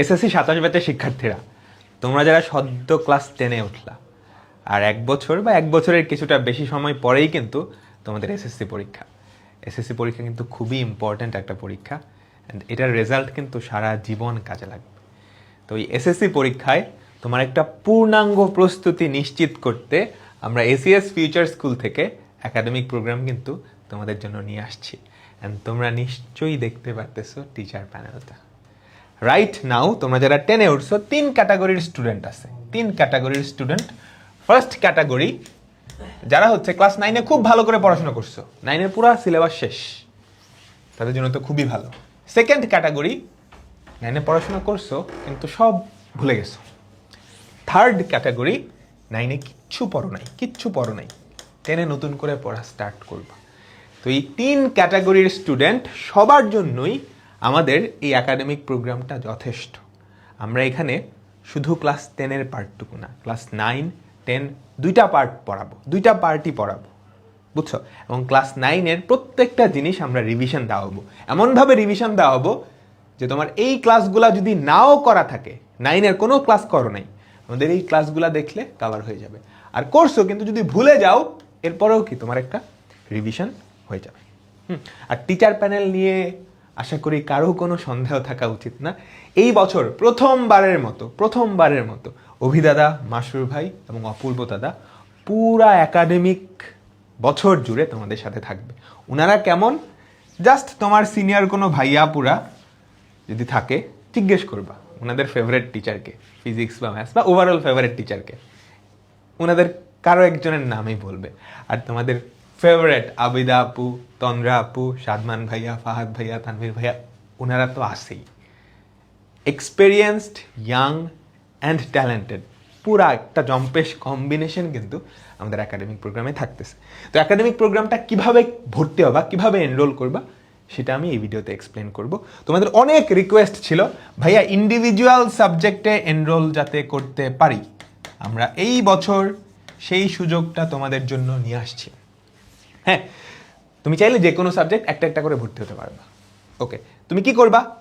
SSC সাতাশ ব্যাচের শিক্ষার্থীরা। তোমরা যারা সদ্য ক্লাস টেনে উঠলা, আর এক বছর বা এক বছরের কিছুটা বেশি সময় পরেই কিন্তু তোমাদের এসএসসি পরীক্ষা। এসএসসি পরীক্ষা কিন্তু খুবই ইম্পর্ট্যান্ট একটা পরীক্ষা অ্যান্ড এটার রেজাল্ট কিন্তু সারা জীবন কাজে লাগবে। তো এই এসএসসি পরীক্ষায় তোমার একটা পূর্ণাঙ্গ প্রস্তুতি নিশ্চিত করতে আমরা এসিএস ফিউচার স্কুল থেকে একাডেমিক প্রোগ্রাম কিন্তু তোমাদের জন্য নিয়ে আসছি। অ্যান্ড তোমরা নিশ্চয়ই দেখতে পারতেছো টিচার প্যানেলটা রাইট নাও তোমরা যারা টেনে উঠছো, তিন ক্যাটাগরির স্টুডেন্ট আছে। তিন ক্যাটাগরির স্টুডেন্ট ফার্স্ট ক্যাটাগরি যারা হচ্ছে ক্লাস নাইনে খুব ভালো করে পড়াশোনা করছ। নাইনের পুরো সিলেবাস শেষ। তাদের জন্য তো খুবই ভালো। সেকেন্ড ক্যাটাগরি নাইনে পড়াশোনা করছ, কিন্তু সব ভুলে গেছো। থার্ড ক্যাটাগরি নাইনে কিচ্ছু পড়ো নাই, কিচ্ছু পড়ো নাই। টেনে নতুন করে পড়া স্টার্ট করবা। তো এই তিন ক্যাটাগরির স্টুডেন্ট সবার জন্যই আমাদের এই একাডেমিক প্রোগ্রামটা যথেষ্ট। আমরা এখানে শুধু ক্লাস টেনের পার্টটুকু না ক্লাস নাইন টেন দুইটা পার্ট পড়াবো দুইটা পার্টই পড়াবো বুঝছ? এবং ক্লাস নাইনের প্রত্যেকটা জিনিস আমরা রিভিশন দেওয়াবো। এমনভাবে রিভিশন দেওয়াবো যে তোমার এই ক্লাসগুলা যদি নাও করা থাকে নাইনের কোনো ক্লাস করো নাই আমাদের এই ক্লাসগুলা দেখলে কাভার হয়ে যাবে। আর করছ কিন্তু যদি ভুলে যাও এরপরেও কি তোমার একটা রিভিশন হয়ে যাবে। হুম, আর টিচার প্যানেল নিয়ে আশা করি কারও কোনো সন্দেহ থাকা উচিত না। এই বছর প্রথমবারের মতো প্রথমবারের মতো অভিদাদা মাসুর ভাই এবং অপূর্ব দাদা পুরা একাডেমিক বছর জুড়ে তোমাদের সাথে থাকবে। ওনারা কেমন? জাস্ট তোমার সিনিয়র কোনো ভাইয়া পুরা যদি থাকে, জিজ্ঞেস করবা ওনাদের ফেভারিট টিচারকে ফিজিক্স বা ম্যাথস বা ওভারঅল ফেভারিট টিচারকে ওনাদের কারও একজনের নামই বলবে। আর তোমাদের ফেভারেট আবিদা আপু তন্দ্রা আপু সাদমান ভাইয়া ফাহাদ ভাইয়া তানভীর ভাইয়া ওনারা তো আসেই এক্সপেরিয়েন্সড ইয়াং অ্যান্ড ট্যালেন্টেড পুরা একটা জম্পেশ কম্বিনেশন কিন্তু আমাদের একাডেমিক প্রোগ্রামে থাকতেছে তো একাডেমিক প্রোগ্রামটা কীভাবে ভর্তি হবা কীভাবে এনরোল করবা সেটা আমি এই ভিডিওতে এক্সপ্লেন করব। তোমাদের অনেক রিকোয়েস্ট ছিল, ভাইয়া ইন্ডিভিজুয়াল সাবজেক্টে এনরোল যাতে করতে পারি। আমরা এই বছর সেই সুযোগটা তোমাদের জন্য নিয়ে আসছি। হ্যাঁ তুমি চাইলে যে কোনো সাবজেক্ট একটা একটা করে ভর্তি হতে পারবা। ওকে তুমি কি করবা?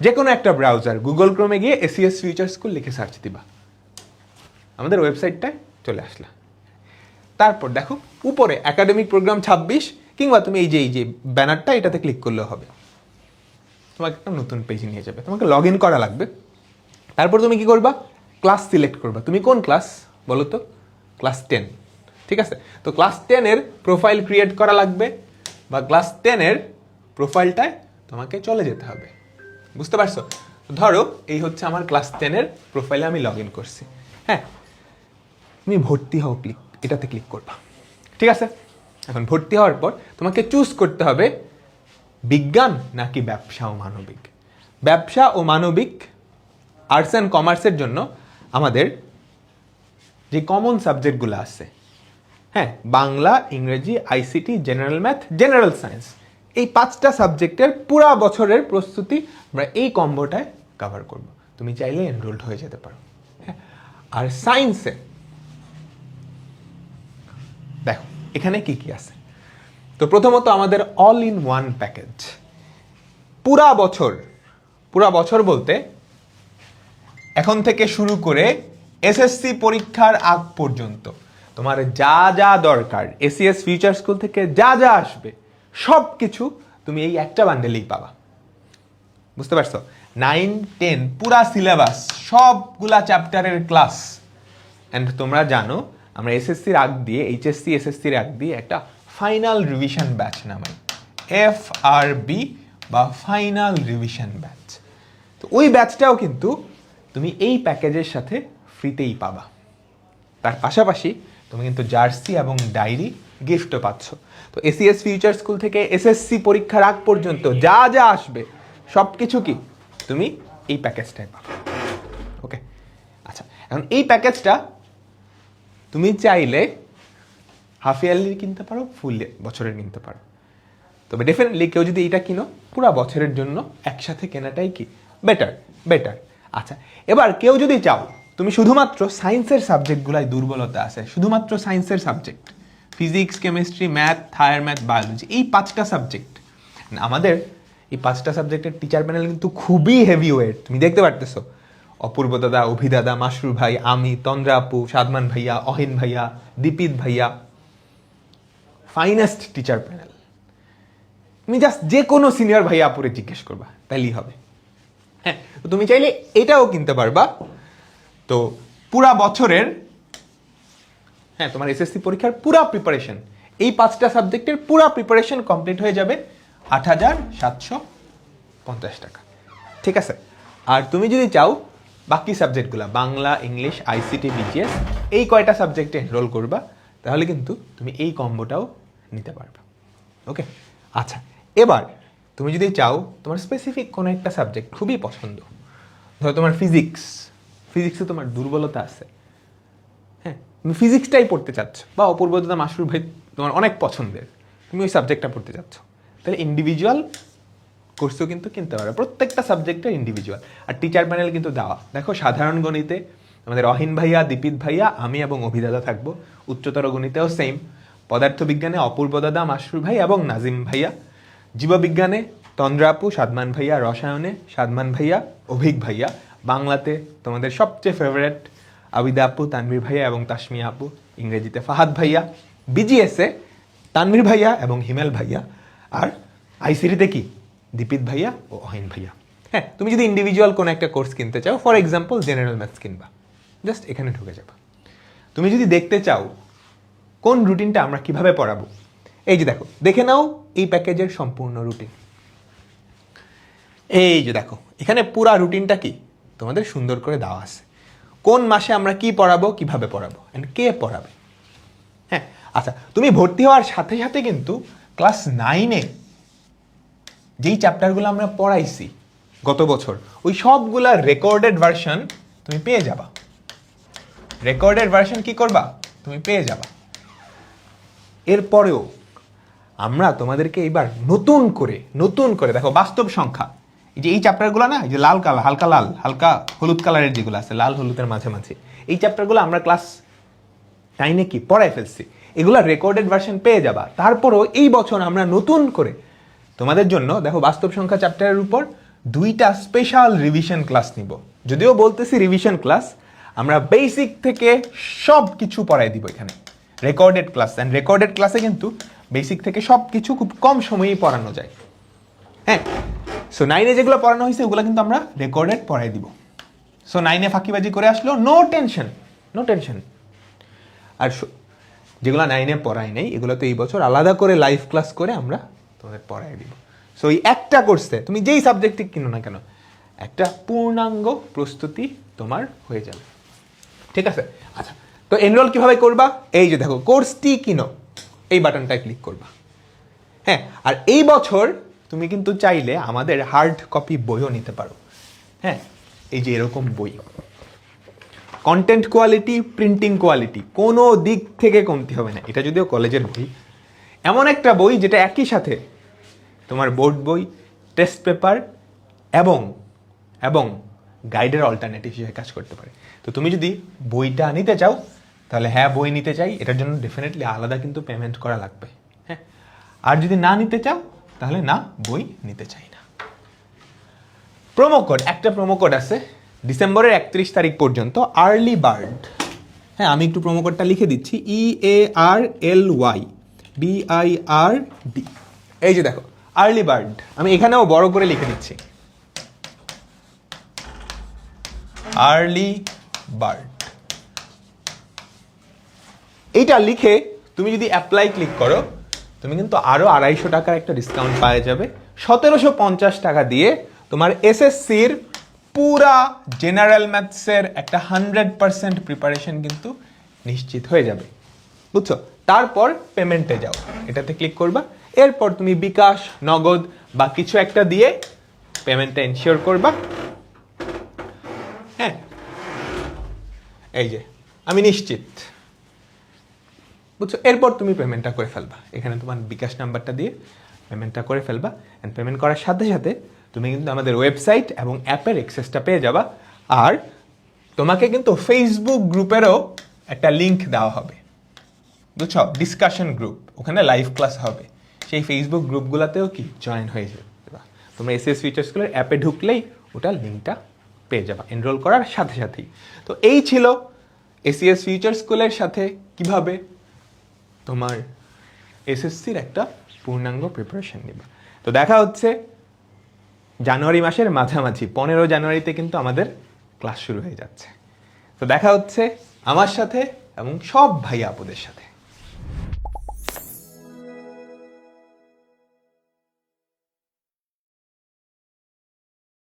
যে কোনো একটা ব্রাউজার গুগল ক্রোমে গিয়ে এসিএস ফিউচার স্কুল লিখে সার্চ দিবা। আমাদের ওয়েবসাইটটায় চলে আসলা। তারপর দেখো, উপরে একাডেমিক প্রোগ্রাম ছাব্বিশ, কিংবা তুমি এই যে এই যে ব্যানারটা এটাতে ক্লিক করলেও হবে। তোমাকে একটা নতুন পেজে নিয়ে যাবে। তোমাকে লগ ইন করা লাগবে। তারপর তুমি কি করবা? ক্লাস সিলেক্ট করবা। তুমি কোন ক্লাস বলো তো ক্লাস টেন ঠিক আছে? তো ক্লাস টেনের প্রোফাইল ক্রিয়েট করা লাগবে বা ক্লাস টেনের প্রোফাইলটায় তোমাকে চলে যেতে হবে। বুঝতে পারছ? ধরো, এই হচ্ছে আমার ক্লাস টেনের প্রোফাইলে আমি লগ ইন করছি। হ্যাঁ? তুমি ভর্তি হও ক্লিক এটাতে ক্লিক করবা। ঠিক আছে? এখন ভর্তি হওয়ার পর তোমাকে চুজ করতে হবে বিজ্ঞান নাকি ব্যবসা ও মানবিক। ব্যবসা ও মানবিক আর্টস অ্যান্ড কমার্সের জন্য আমাদের যে কমন সাবজেক্টগুলো আছে হ্যাঁ বাংলা, ইংরেজি ICT general math general science এই পাঁচটা সাবজেক্টের পুরা বছরের প্রস্তুতি আমরা এই কম্বোটায় কভার করব। তুমি চাইলে এনরোল্ড হয়ে যেতে পারো। হ্যাঁ আর সায়েন্সে দেখো, এখানে কি কি আছে? তো প্রথমত আমাদের অল ইন ওয়ান প্যাকেজ পুরা বছর পুরা বছর বলতে এখন থেকে শুরু করে এসএসসি পরীক্ষার আগ পর্যন্ত তোমার যা যা দরকার এসিএস ফিউচার স্কুল থেকে যা যা আসবে সব কিছু তুমি এই একটা বান্ডেলেই পাবা। বুঝতে পারছ? নাইন টেন পুরা সিলেবাস সবগুলা চ্যাপ্টারের ক্লাস অ্যান্ড তোমরা জানো, আমরা এসএসসির আগ দিয়ে এইচএসসি এসএসসির আগ দিয়ে একটা ফাইনাল রিভিশন ব্যাচ নামাই। এফ আর বি বা ফাইনাল রিভিশন ব্যাচ তো ওই ব্যাচটাও কিন্তু তুমি এই প্যাকেজের সাথে ফ্রিতেই পাবা। তার পাশাপাশি তুমি কিন্তু জার্সি এবং ডায়েরি গিফটও পাচ্ছ। তো এসিএস ফিউচার স্কুল থেকে এসএসসি পরীক্ষার আগ পর্যন্ত যা যা আসবে সব কিছু কি তুমি এই প্যাকেজটায় পাবে। ওকে আচ্ছা এখন এই প্যাকেজটা তুমি চাইলে হাফ ইয়ারলি কিনতে পারো ফুল বছরের কিনতে পারো। তবে ডেফিনেটলি কেউ যদি এটা কিনো, পুরা বছরের জন্য একসাথে কেনাটাই কি বেটার বেটার আচ্ছা এবার কেউ যদি চাও তুমি শুধুমাত্র সায়েন্সের সাবজেক্টগুলাই দুর্বলতা আছে, শুধুমাত্র সায়েন্সের subject. Physics chemistry math higher math biology এই পাঁচটা সাবজেক্ট। আমাদের এই পাঁচটা সাবজেক্টের টিচার প্যানেল কিন্তু খুবই হেভি ওয়েট তুমি দেখতে পারতেছো। অপূর্ব দাদা অভিদাদা মাসরুর ভাই, আমি, তন্দ্রা আপু, সাদমান ভাইয়া, অহিন ভাইয়া, দীপিত ভাইয়া ফাইনেস্ট টিচার প্যানেল তুমি জাস্ট যে কোনো সিনিয়র ভাইয়া আপুরে জিজ্ঞেস করবা, তাইলেই হবে। হ্যাঁ তো তুমি চাইলে এটাও কিনতে পারবা। তো পুরা বছরের হ্যাঁ তোমার এসএসসি পরীক্ষার পুরা প্রিপারেশন এই পাঁচটা সাবজেক্টের পুরা প্রিপারেশন কমপ্লিট হয়ে যাবে আট হাজার সাতশো পঞ্চাশ টাকা। ঠিক আছে? আর তুমি যদি চাও, বাকি সাবজেক্টগুলো বাংলা, ইংলিশ আইসিটি বিজিএস এই কয়টা সাবজেক্টে এনরোল করবা, তাহলে কিন্তু তুমি এই কম্বোটাও নিতে পারবে। ওকে আচ্ছা এবার তুমি যদি চাও, তোমার স্পেসিফিক কোনো একটা সাবজেক্ট খুবই পছন্দ, ধরো তোমার ফিজিক্স ফিজিক্সে তোমার দুর্বলতা আছে। হ্যাঁ তুমি ফিজিক্সটাই পড়তে চাচ্ছ, বা অপূর্বতা মাসুর ভাই তোমার অনেক পছন্দের, তুমি ওই সাবজেক্টটা পড়তে চাচ্ছ। তাহলে ইন্ডিভিজুয়াল কোর্সও কিন্তু কিনতে পারো, প্রত্যেকটা সাবজেক্টের ইন্ডিভিজুয়াল আর টিচার প্যানেল কিন্তু দেওয়া। দেখো, সাধারণ গণিতে আমাদের অহিন ভাইয়া, দীপিত ভাইয়া, আমি এবং অভিদাদা থাকব, উচ্চতর গণিতেও সেম পদার্থবিজ্ঞানে অপূর্ব দাদা মাসরুর ভাই এবং নাজিম ভাইয়া। জীববিজ্ঞানে তন্দ্রাপু, সাদমান ভাইয়া, রসায়নে সাদমান ভাইয়া, অভিক ভাইয়া। বাংলাতে তোমাদের সবচেয়ে ফেভারেট আবিদা আপু, তানভীর ভাইয়া এবং তাসমিয়া আপু, ইংরেজিতে ফাহাদ ভাইয়া বিজিএসে তানভীর ভাইয়া এবং হিমেল ভাইয়া, আর আইসিটিতে কি? দীপিত ভাইয়া ও অহিন ভাইয়া। হ্যাঁ তুমি যদি ইন্ডিভিজুয়াল কোনো একটা কোর্স কিনতে চাও ফর এক্সাম্পল জেনারেল ম্যাথস কিনবা। জাস্ট এখানে ঢুকে যাবা। তুমি যদি দেখতে চাও কোন রুটিনটা আমরা কীভাবে পড়াবো, এই যে দেখো, দেখে নাও এই প্যাকেজের সম্পূর্ণ রুটিন এই যে দেখো, এখানে পুরা রুটিনটা কি? তোমাদের সুন্দর করে দেওয়া আছে। কোন মাসে আমরা কি পড়াবো, কীভাবে পড়াবো? অ্যান্ড কে পড়াবে? হ্যাঁ আচ্ছা তুমি ভর্তি হওয়ার সাথে সাথে কিন্তু ক্লাস নাইনে যেই চ্যাপ্টারগুলো আমরা পড়াইছি গত বছর, ওই সবগুলা রেকর্ডেড ভার্সন তুমি পেয়ে যাবা। রেকর্ডেড ভার্সন কি করবা? তুমি পেয়ে যাবা। এরপরেও আমরা তোমাদেরকে এবার নতুন করে নতুন করে, দেখো বাস্তব সংখ্যা যে এই চ্যাপ্টারগুলো না যে লাল কালার হালকা লাল, হালকা হলুদ কালারের যেগুলো আছে, লাল হলুদের মাঝে মাঝে এই চ্যাপ্টারগুলো আমরা ক্লাস নাইনে কি পড়াই ফেলছি। এগুলো রেকর্ডেড ভার্সন পেয়ে যাবা। তারপরও এই বছর আমরা নতুন করে তোমাদের জন্য, দেখো বাস্তব সংখ্যা চ্যাপ্টারের উপর দুইটা স্পেশাল রিভিশন ক্লাস নিব। যদিও বলতেছি রিভিশন ক্লাস আমরা বেসিক থেকে সব কিছু পড়াই দিব এখানে। রেকর্ডেড ক্লাস অ্যান্ড রেকর্ডেড ক্লাসে কিন্তু বেসিক থেকে সব কিছু খুব কম সময়েই পড়ানো যায়। হ্যাঁ? সো নাইনে যেগুলো পড়ানো হয়েছে, ওগুলো কিন্তু আমরা রেকর্ডেড পড়াই দিব। সো নাইনে ফাঁকিবাজি করে আসলো নো টেনশন নো টেনশন আর যেগুলো নাইনে পড়াই নেই এগুলো তো এই বছর আলাদা করে লাইভ ক্লাস করে আমরা তোমাদের পড়াই দিব। সো এই একটা কোর্সে তুমি যেই সাবজেক্টই কিনো না কেন, একটা পূর্ণাঙ্গ প্রস্তুতি তোমার হয়ে যাবে। ঠিক আছে? আচ্ছা তো এনরোল কীভাবে করবা? এই যে দেখো কোর্সটি কিনো, এই বাটনটায় ক্লিক করবা। হ্যাঁ আর এই বছর তুমি কিন্তু চাইলে আমাদের হার্ড কপি বইও নিতে পারো। হ্যাঁ এই যে এরকম বই। কন্টেন্ট কোয়ালিটি প্রিন্টিং কোয়ালিটি কোনো দিক থেকে কমতি হবে না। এটা যদিও কলেজের বই, এমন একটা বই যেটা একই সাথে তোমার বোর্ড বই টেস্ট পেপার এবং এবং গাইডের অল্টারনেটিভ হিসেবে কাজ করতে পারে। তো তুমি যদি বইটা নিতে চাও, তাহলে হ্যাঁ বই নিতে চাই। এটার জন্য ডেফিনেটলি আলাদা কিন্তু পেমেন্ট করা লাগবে। হ্যাঁ আর যদি না নিতে চাও তাহলে না বই নিতে চাই না। প্রোমো কোড একটা প্রোমো কোড আছে। ডিসেম্বরের একত্রিশ তারিখ পর্যন্ত আর্লি বার্ড হ্যাঁ আমি একটু প্রোমো কোডটা লিখে দিচ্ছি। E A R L Y B I R D এই যে দেখো আর্লি বার্ড আমি এখানেও বড় করে লিখে দিচ্ছি। আর্লি বার্ড এইটা লিখে তুমি যদি অ্যাপ্লাই ক্লিক করো তুমি কিন্তু আরও আড়াইশো টাকার একটা ডিসকাউন্ট পাওয়া যাবে। সতেরোশো পঞ্চাশ টাকা দিয়ে তোমার এসএসসির পুরা জেনারেল ম্যাথসের একটা হান্ড্রেড পার্সেন্ট প্রিপারেশন কিন্তু নিশ্চিত হয়ে যাবে। বুঝছ? তারপর পেমেন্টে যাও। এটাতে ক্লিক করবা। এরপর তুমি বিকাশ, নগদ বা কিছু একটা দিয়ে পেমেন্টটা এনশিওর করবা। হ্যাঁ? এই যে, আমি নিশ্চিত। বুঝছ? এরপর তুমি পেমেন্টটা করে ফেলবা। এখানে তোমার বিকাশ নাম্বারটা দিয়ে পেমেন্টটা করে ফেলবা। অ্যান্ড পেমেন্ট করার সাথে সাথে তুমি কিন্তু আমাদের ওয়েবসাইট এবং অ্যাপের এক্সেসটা পেয়ে যাবা। আর তোমাকে কিন্তু ফেসবুক গ্রুপেরও একটা লিঙ্ক দেওয়া হবে। বুঝছ? ডিসকাশন গ্রুপ ওখানে লাইভ ক্লাস হবে। সেই ফেসবুক গ্রুপগুলোতেও কি? জয়েন হয়ে যাবে। তোমরা এস ফিউচার স্কুলের অ্যাপে ঢুকলেই ওটা লিঙ্কটা পেয়ে যাবা। এনরোল করার সাথে সাথেই। তো এই ছিল এসিএস ফিউচার স্কুলের সাথে কীভাবে তোমার এসএসসির একটা পূর্ণাঙ্গ প্রিপারেশন নেবে। তো দেখা হচ্ছে জানুয়ারি মাসের মাঝামাঝি, পনেরো জানুয়ারিতে কিন্তু আমাদের ক্লাস শুরু হয়ে যাচ্ছে। তো দেখা হচ্ছে আমার সাথে এবং সব ভাই আপুদের সাথে।